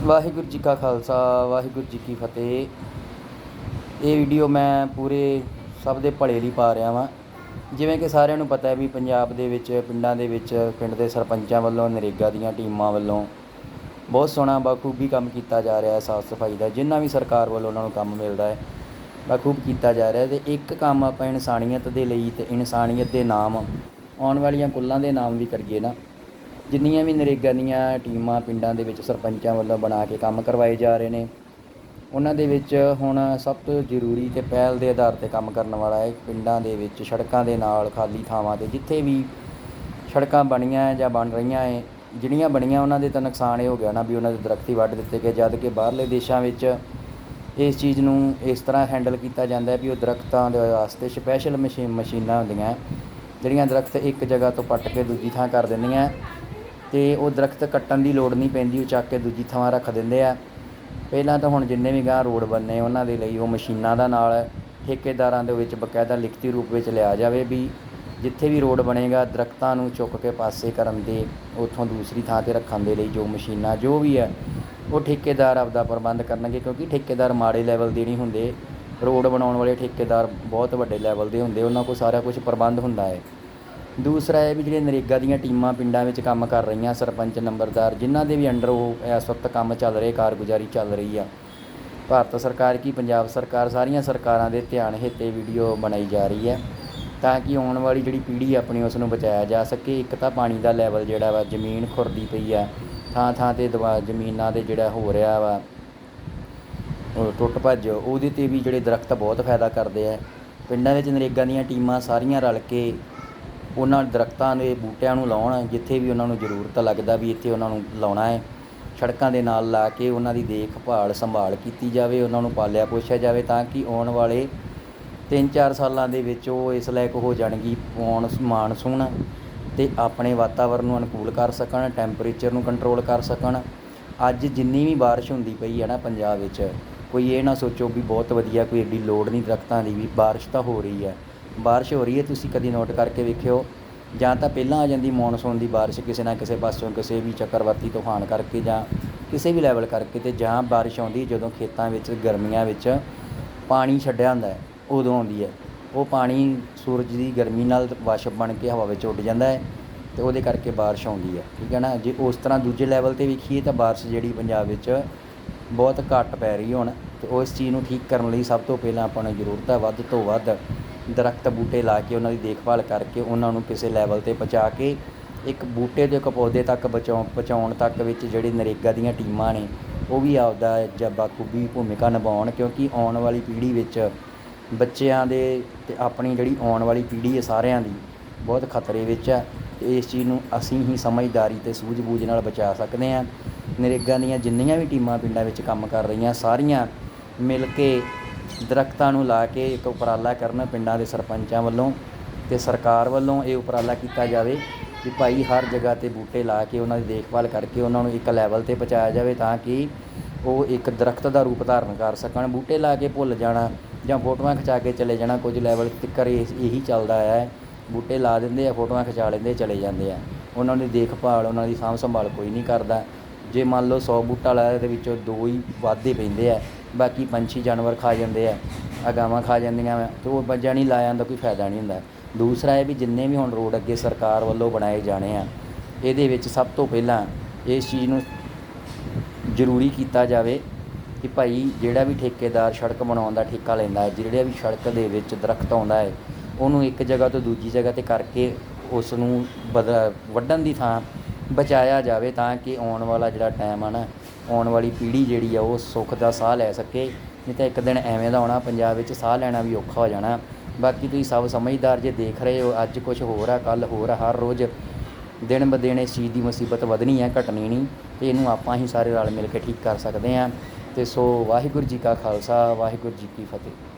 ਵਾਹਿਗੁਰੂ ਜੀ ਕਾ ਖਾਲਸਾ, ਵਾਹਿਗੁਰੂ ਜੀ ਕੀ ਫਤਿਹ। ਇਹ ਵੀਡੀਓ ਮੈਂ ਪੂਰੇ ਸਭ ਦੇ ਭਲੇ ਲਈ ਪਾ ਰਿਹਾ ਵਾਂ। ਜਿਵੇਂ ਕਿ ਸਾਰਿਆਂ ਨੂੰ ਪਤਾ ਹੈ ਵੀ ਪੰਜਾਬ ਦੇ ਵਿੱਚ, ਪਿੰਡਾਂ ਦੇ ਵਿੱਚ, ਪਿੰਡ ਦੇ ਸਰਪੰਚਾਂ ਵੱਲੋਂ, ਨਰੇਗਾ ਦੀਆਂ ਟੀਮਾਂ ਵੱਲੋਂ ਬਹੁਤ ਸੋਹਣਾ ਬਾਖੂਬੀ ਕੰਮ ਕੀਤਾ ਜਾ ਰਿਹਾ ਹੈ, ਸਾਫ਼ ਸਫ਼ਾਈ ਦਾ। ਜਿੰਨਾ ਵੀ ਸਰਕਾਰ ਵੱਲੋਂ ਉਹਨਾਂ ਨੂੰ ਕੰਮ ਮਿਲਦਾ ਹੈ, ਬਖੂਬ ਕੀਤਾ ਜਾ ਰਿਹਾ ਹੈ। ਤੇ ਇੱਕ ਕੰਮ ਆਪਾਂ ਇਨਸਾਨੀਅਤ ਦੇ ਲਈ ਤੇ ਇਨਸਾਨੀਅਤ ਦੇ ਨਾਮ, ਆਉਣ ਵਾਲੀਆਂ ਕੁੱਲਾਂ ਦੇ ਨਾਮ ਵੀ ਕਰੀਏ ਨਾ। ਜਿੰਨੀਆਂ ਵੀ ਨਰੇਗਾ ਦੀਆਂ ਟੀਮਾਂ ਪਿੰਡਾਂ ਦੇ ਵਿੱਚ ਸਰਪੰਚਾਂ ਵੱਲੋਂ ਬਣਾ ਕੇ ਕੰਮ ਕਰਵਾਏ ਜਾ ਰਹੇ ਨੇ, ਉਹਨਾਂ ਦੇ ਵਿੱਚ ਹੁਣ ਸਭ ਤੋਂ ਜ਼ਰੂਰੀ ਤੇ ਪਹਿਲ ਦੇ ਆਧਾਰ ਤੇ ਕੰਮ ਕਰਨ ਵਾਲਾ ਹੈ ਪਿੰਡਾਂ ਦੇ ਵਿੱਚ ਸੜਕਾਂ ਦੇ ਨਾਲ ਖਾਲੀ ਥਾਵਾਂ ਤੇ ਜਿੱਥੇ ਵੀ ਸੜਕਾਂ ਬਣੀਆਂ ਜਾਂ ਬਣ ਰਹੀਆਂ ਹੈ ਜਿਹੜੀਆਂ ਬਣੀਆਂ ਉਹਨਾਂ ਦੇ ਤਾਂ ਨੁਕਸਾਨ ਇਹ ਹੋ ਗਿਆ ਨਾ ਵੀ ਉਹਨਾਂ ਦੇ ਦਰਖਤ ਹੀ ਵੱਢ ਦਿੱਤੇ ਗਏ, ਜਦ ਕਿ ਬਾਹਰਲੇ ਦੇਸ਼ਾਂ ਵਿੱਚ ਇਸ ਚੀਜ਼ ਨੂੰ ਇਸ ਤਰ੍ਹਾਂ ਹੈਂਡਲ ਕੀਤਾ ਜਾਂਦਾ ਹੈ ਵੀ ਉਹ ਦਰਖਤਾਂ ਦੇ ਵਾਸਤੇ ਸਪੈਸ਼ਲ ਮਸ਼ੀਨ ਮਸ਼ੀਨਾਂ ਹੁੰਦੀਆਂ, ਜਿਹੜੀਆਂ ਦਰਖਤ ਇੱਕ ਜਗ੍ਹਾ ਤੋਂ ਪੱਟ ਕੇ ਦੂਜੀ ਥਾਂ ਕਰ ਦਿੰਦੀਆਂ। ਤੇ ਉਹ ਦਰਖਤ ਕੱਟਣ ਦੀ ਲੋੜ ਨਹੀਂ ਪੈਂਦੀ, ਉਹ ਚੱਕ ਕੇ ਦੂਜੀ ਥਾਂ ਰੱਖ ਦਿੰਦੇ ਆ। ਪਹਿਲਾਂ ਤਾਂ ਹੁਣ ਜਿੰਨੇ ਵੀ ਗਾਂ ਰੋਡ ਬੰਨੇ ਉਹਨਾਂ ਦੇ ਲਈ ਉਹ ਮਸ਼ੀਨਾਂ ਦਾ ਨਾਲ ਠੇਕੇਦਾਰਾਂ ਦੇ ਵਿੱਚ ਬਕਾਇਦਾ ਲਿਖਤੀ ਰੂਪ ਵਿੱਚ ਲਿਆ ਜਾਵੇ ਵੀ ਜਿੱਥੇ ਵੀ ਰੋਡ ਬਣੇਗਾ, ਦਰਖਤਾਂ ਨੂੰ ਚੁੱਕ ਕੇ ਪਾਸੇ ਕਰਨ ਦੇ, ਉੱਥੋਂ ਦੂਸਰੀ ਥਾਂ ਤੇ ਰੱਖਣ ਦੇ ਲਈ ਜੋ ਮਸ਼ੀਨਾਂ, ਜੋ ਵੀ ਹੈ ਉਹ ਠੇਕੇਦਾਰ ਆਪਦਾ ਪ੍ਰਬੰਧ ਕਰਨਗੇ, ਕਿਉਂਕਿ ਠੇਕੇਦਾਰ ਮਾੜੇ ਲੈਵਲ ਦੇ ਨਹੀਂ ਹੁੰਦੇ। ਰੋਡ ਬਣਾਉਣ ਵਾਲੇ ਠੇਕੇਦਾਰ ਬਹੁਤ ਵੱਡੇ ਲੈਵਲ ਦੇ ਹੁੰਦੇ, ਉਹਨਾਂ ਕੋਲ ਸਾਰਾ ਕੁਝ ਪ੍ਰਬੰਧ ਹੁੰਦਾ ਹੈ। ਦੂਸਰਾ ਇਹ ਵੀ ਜਿਹੜੇ ਨਰੇਗਾ ਦੀਆਂ ਟੀਮਾਂ ਪਿੰਡਾਂ ਵਿੱਚ ਕੰਮ ਕਰ ਰਹੀਆਂ, ਸਰਪੰਚ, ਨੰਬਰਦਾਰ, ਜਿਨ੍ਹਾਂ ਦੇ ਵੀ ਅੰਡਰ ਉਹ ਇਸ ਵਕਤ ਕੰਮ ਚੱਲ ਰਿਹਾ, ਕਾਰਗੁਜ਼ਾਰੀ ਚੱਲ ਰਹੀ ਆ। ਭਾਰਤ ਸਰਕਾਰ ਕੀ, ਪੰਜਾਬ ਸਰਕਾਰ ਸਾਰੀਆਂ ਸਰਕਾਰਾਂ ਦੇ ਧਿਆਨ ਹਿੱਤੇ ਵੀਡੀਓ ਬਣਾਈ ਜਾ ਰਹੀ ਹੈ ਤਾਂ ਕਿ ਆਉਣ ਵਾਲੀ ਜਿਹੜੀ ਪੀੜ੍ਹੀ ਆਪਣੀ ਉਸ ਨੂੰ ਬਚਾਇਆ ਜਾ ਸਕੇ। ਇੱਕ ਤਾਂ ਪਾਣੀ ਦਾ ਲੈਵਲ ਜਿਹੜਾ ਵਾ, ਜ਼ਮੀਨ ਖੁਰਦੀ ਪਈ ਆ। ਥਾਂ ਥਾਂ ਤੇ ਦਵਾ, ਜ਼ਮੀਨਾਂ ਦੇ ਜਿਹੜਾ ਹੋ ਰਿਹਾ ਵਾ ਟੁੱਟ ਭੱਜ, ਉਹਦੇ ਤੇ ਵੀ ਜਿਹੜੇ ਦਰਖਤ ਬਹੁਤ ਫਾਇਦਾ ਕਰਦੇ ਆ। ਪਿੰਡਾਂ ਵਿੱਚ ਨਰੇਗਾ ਦੀਆਂ ਟੀਮਾਂ ਸਾਰੀਆਂ ਰਲ ਕੇ ਉਹਨਾਂ ਦਰਖਤਾਂ ਦੇ ਬੂਟਿਆਂ ਨੂੰ ਲਾਉਣ ਜਿੱਥੇ ਵੀ ਉਹਨਾਂ ਨੂੰ ਜ਼ਰੂਰਤ ਲੱਗਦਾ ਵੀ ਇੱਥੇ ਉਹਨਾਂ ਨੂੰ ਲਾਉਣਾ ਹੈ। ਸੜਕਾਂ ਦੇ ਨਾਲ ਲਾ ਕੇ ਉਹਨਾਂ ਦੀ ਦੇਖਭਾਲ ਸੰਭਾਲ ਕੀਤੀ ਜਾਵੇ, ਉਹਨਾਂ ਨੂੰ ਪਾਲਿਆ ਪੋਸ਼ਿਆ ਜਾਵੇ ਤਾਂ ਕਿ ਆਉਣ ਵਾਲੇ 3-4 ਸਾਲਾਂ ਦੇ ਵਿੱਚ ਉਹ ਇਸ ਲਾਇਕ ਹੋ ਜਾਣਗੀ, ਪੌਣ ਮਾਨਸੂਨ ਤੇ ਆਪਣੇ ਵਾਤਾਵਰਣ ਨੂੰ ਅਨੁਕੂਲ ਕਰ ਸਕਣ, ਟੈਂਪਰੇਚਰ ਨੂੰ ਕੰਟਰੋਲ ਕਰ ਸਕਣ। ਅੱਜ ਜਿੰਨੀ ਵੀ ਬਾਰਿਸ਼ ਹੁੰਦੀ ਪਈ ਹੈ ਨਾ ਪੰਜਾਬ ਵਿੱਚ, ਕੋਈ ਇਹ ਨਾ ਸੋਚੋ ਵੀ ਬਹੁਤ ਵਧੀਆ, ਕੋਈ ਏਡੀ ਲੋੜ ਨਹੀਂ ਦਰਖਤਾਂ ਦੀ ਵੀ, ਬਾਰਿਸ਼ ਤਾਂ ਹੋ ਰਹੀ ਹੈ। ਬਾਰਿਸ਼ ਹੋ ਰਹੀ ਹੈ, ਤੁਸੀਂ ਕਦੀ ਨੋਟ ਕਰਕੇ ਵੇਖਿਓ। ਜਾਂ ਤਾਂ ਪਹਿਲਾਂ ਆ ਜਾਂਦੀ ਮੌਨਸੂਨ ਦੀ ਬਾਰਿਸ਼ ਕਿਸੇ ਨਾ ਕਿਸੇ ਪਾਸਿਓਂ ਕਿਸੇ ਵੀ ਚੱਕਰਵਾਤੀ ਤੂਫਾਨ ਕਰਕੇ ਜਾਂ ਕਿਸੇ ਵੀ ਲੈਵਲ ਕਰਕੇ ਤੇ ਜਾਂ ਬਾਰਿਸ਼ ਆਉਂਦੀ ਜਦੋਂ ਖੇਤਾਂ ਵਿੱਚ, ਗਰਮੀਆਂ ਵਿੱਚ ਪਾਣੀ ਛੱਡਿਆ ਹੁੰਦਾ ਹੈ, ਉਦੋਂ ਆਉਂਦੀ ਹੈ। ਉਹ ਪਾਣੀ ਸੂਰਜ ਦੀ ਗਰਮੀ ਨਾਲ ਵਾਸ਼ਪ ਬਣ ਕੇ ਹਵਾ ਵਿੱਚ ਉੱਡ ਜਾਂਦਾ ਹੈ ਤੇ ਉਹਦੇ ਕਰਕੇ ਬਾਰਿਸ਼ ਆਉਂਦੀ ਹੈ, ਠੀਕ ਹੈ ਨਾ? ਜੇ ਉਸ ਤਰ੍ਹਾਂ ਦੂਜੇ ਲੈਵਲ ਤੇ ਵੇਖੀਏ ਤਾਂ ਬਾਰਿਸ਼ ਜਿਹੜੀ ਪੰਜਾਬ ਵਿੱਚ ਬਹੁਤ ਘੱਟ ਪੈ ਰਹੀ ਹੁਣ ਤੇ ਉਸ ਚੀਜ਼ ਨੂੰ ਠੀਕ ਕਰਨ ਲਈ ਸਭ ਤੋਂ ਪਹਿਲਾਂ ਆਪਾਂ ਨੂੰ ਜ਼ਰੂਰਤ ਹੈ ਵੱਧ ਤੋਂ ਵੱਧ ਦਰਖਤ ਬੂਟੇ ਲਾ ਕੇ ਉਹਨਾਂ ਦੀ ਦੇਖਭਾਲ ਕਰਕੇ ਉਹਨਾਂ ਨੂੰ ਕਿਸੇ ਲੈਵਲ ਤੇ ਪਹੁੰਚਾ ਕੇ ਇੱਕ ਬੂਟੇ ਤੋਂ ਇੱਕ ਪੌਦੇ ਤੱਕ ਬਚਾਉ, ਪਹੁੰਚਾਉਣ ਤੱਕ ਵਿੱਚ ਜਿਹੜੀ ਨਰੇਗਾ ਦੀਆਂ ਟੀਮਾਂ ਨੇ, ਉਹ ਵੀ ਆਪਦਾ ਜੱਬਾ ਖੂਬੀ ਭੂਮਿਕਾ ਨਿਭਾਉਣ, ਕਿਉਂਕਿ ਆਉਣ ਵਾਲੀ ਪੀੜ੍ਹੀ ਵਿੱਚ ਬੱਚਿਆਂ ਦੇ ਤੇ ਆਪਣੀ ਜਿਹੜੀ ਆਉਣ ਵਾਲੀ ਪੀੜ੍ਹੀ ਹੈ ਸਾਰਿਆਂ ਦੀ ਬਹੁਤ ਖਤਰੇ ਵਿੱਚ ਹੈ ਤੇ ਇਸ ਚੀਜ਼ ਨੂੰ ਅਸੀਂ ਹੀ ਸਮਝਦਾਰੀ ਤੇ ਸੂਝ-ਬੂਝ ਨਾਲ ਬਚਾ ਸਕਦੇ ਹਾਂ। ਨਰੇਗਾ ਦੀਆਂ ਜਿੰਨੀਆਂ ਵੀ ਟੀਮਾਂ ਪਿੰਡਾਂ ਵਿੱਚ ਕੰਮ ਕਰ ਰਹੀਆਂ, ਸਾਰੀਆਂ ਮਿਲ ਕੇ ਦਰਖਤਾਂ ਨੂੰ ਲਾ ਕੇ ਇੱਕ ਉਪਰਾਲਾ ਕਰਨ ਪਿੰਡਾਂ ਦੇ ਸਰਪੰਚਾਂ ਵੱਲੋਂ ਤੇ ਸਰਕਾਰ ਵੱਲੋਂ ਇਹ ਉਪਰਾਲਾ ਕੀਤਾ ਜਾਵੇ ਕਿ ਭਾਈ ਹਰ ਜਗ੍ਹਾ ਤੇ ਬੂਟੇ ਲਾ ਕੇ ਉਹਨਾਂ ਦੀ ਦੇਖਭਾਲ ਕਰਕੇ ਉਹਨਾਂ ਨੂੰ ਇੱਕ ਲੈਵਲ ਤੇ ਪਹੁੰਚਾਇਆ ਜਾਵੇ ਤਾਂ ਕਿ ਉਹ ਇੱਕ ਦਰਖਤ ਦਾ ਰੂਪ ਧਾਰਨ ਕਰ ਸਕਣ। ਬੂਟੇ ਲਾ ਕੇ ਭੁੱਲ ਜਾਣਾ ਜਾਂ ਫੋਟੋਆਂ ਖਿਚਾ ਕੇ ਚਲੇ ਜਾਣਾ ਕੁਝ ਲੈਵਲ ਤੱਕ ਇਹੀ ਚੱਲਦਾ ਹੈ। ਬੂਟੇ ਲਾ ਦਿੰਦੇ ਆ, ਫੋਟੋਆਂ ਖਿਚਾ ਲੈਂਦੇ ਚਲੇ ਜਾਂਦੇ ਆ। ਉਹਨਾਂ ਦੀ ਦੇਖਭਾਲ, ਉਹਨਾਂ ਦੀ ਸਾਂਭ ਸੰਭਾਲ ਕੋਈ ਨਹੀਂ ਕਰਦਾ। ਜੇ ਮੰਨ ਲਓ 100 ਬੂਟਾ ਲਾਇਆ ਦੇ ਵਿੱਚੋਂ ਦੋ ਹੀ ਵਾਧੇ ਪੈਂਦੇ ਆ। ਬਾਕੀ ਪੰਛੀ ਜਾਨਵਰ ਖਾ ਜਾਂਦੇ ਆ, ਅਗਾਵਾਂ ਖਾ ਜਾਂਦੀਆਂ ਵਾ, ਤੇ ਉਹ ਬੱਜਾ ਨਹੀਂ ਲਾਇਆ ਦਾ ਕੋਈ ਫਾਇਦਾ ਨਹੀਂ ਹੁੰਦਾ। ਦੂਸਰਾ ਇਹ ਵੀ ਜਿੰਨੇ ਵੀ ਹੁਣ ਰੋਡ ਅੱਗੇ ਸਰਕਾਰ ਵੱਲੋਂ ਬਣਾਏ ਜਾਣੇ ਆ, ਇਹਦੇ ਵਿੱਚ ਸਭ ਤੋਂ ਪਹਿਲਾਂ ਇਸ ਚੀਜ਼ ਨੂੰ ਜ਼ਰੂਰੀ ਕੀਤਾ ਜਾਵੇ ਕਿ ਭਾਈ ਜਿਹੜਾ ਵੀ ਠੇਕੇਦਾਰ ਸੜਕ ਬਣਾਉਣ ਦਾ ਠੇਕਾ ਲੈਂਦਾ ਹੈ, ਜਿਹੜਾ ਵੀ ਸੜਕ ਦੇ ਵਿੱਚ ਦਰਖਤ ਆਉਂਦਾ ਹੈ, ਉਹਨੂੰ ਇੱਕ ਜਗ੍ਹਾ ਤੋਂ ਦੂਜੀ ਜਗ੍ਹਾ ਤੇ ਕਰਕੇ ਉਸ ਨੂੰ ਬਦ- ਵੱਢਣ ਦੀ ਥਾਂ ਬਚਾਇਆ ਜਾਵੇ ਤਾਂ ਕਿ ਆਉਣ ਵਾਲਾ ਜਿਹੜਾ ਟਾਈਮ ਆ ਨਾ ਆਉਣ ਵਾਲੀ ਪੀੜ੍ਹੀ ਜਿਹੜੀ ਆ ਉਹ ਸੁੱਖ ਦਾ ਸਾਹ ਲੈ ਸਕੇ, ਨਹੀਂ ਤਾਂ ਇੱਕ ਦਿਨ ਐਵੇਂ ਦਾ ਆਉਣਾ, ਪੰਜਾਬ ਵਿੱਚ ਸਾਹ ਲੈਣਾ ਵੀ ਔਖਾ ਹੋ ਜਾਣਾ। ਬਾਕੀ ਤੁਸੀਂ ਸਭ ਸਮਝਦਾਰ ਜੇ ਦੇਖ ਰਹੇ ਹੋ, ਅੱਜ ਕੁਝ ਹੋਰ ਆ ਕੱਲ ਹੋਰ ਆ, ਹਰ ਰੋਜ਼ ਦਿਨ ਬ ਦਿਨ ਇਸ ਚੀਜ਼ ਦੀ ਮੁਸੀਬਤ ਵਧਣੀ ਹੈ ਘਟਣੀ ਨਹੀਂ, ਤੇ ਇਹਨੂੰ ਆਪਾਂ ਹੀ ਸਾਰੇ ਰਲ ਮਿਲ ਕੇ ਠੀਕ ਕਰ ਸਕਦੇ ਹਾਂ ਤੇ ਸੋ ਵਾਹਿਗੁਰੂ ਜੀ ਕਾ ਖਾਲਸਾ, ਵਾਹਿਗੁਰੂ ਜੀ ਕੀ ਫਤਿਹ।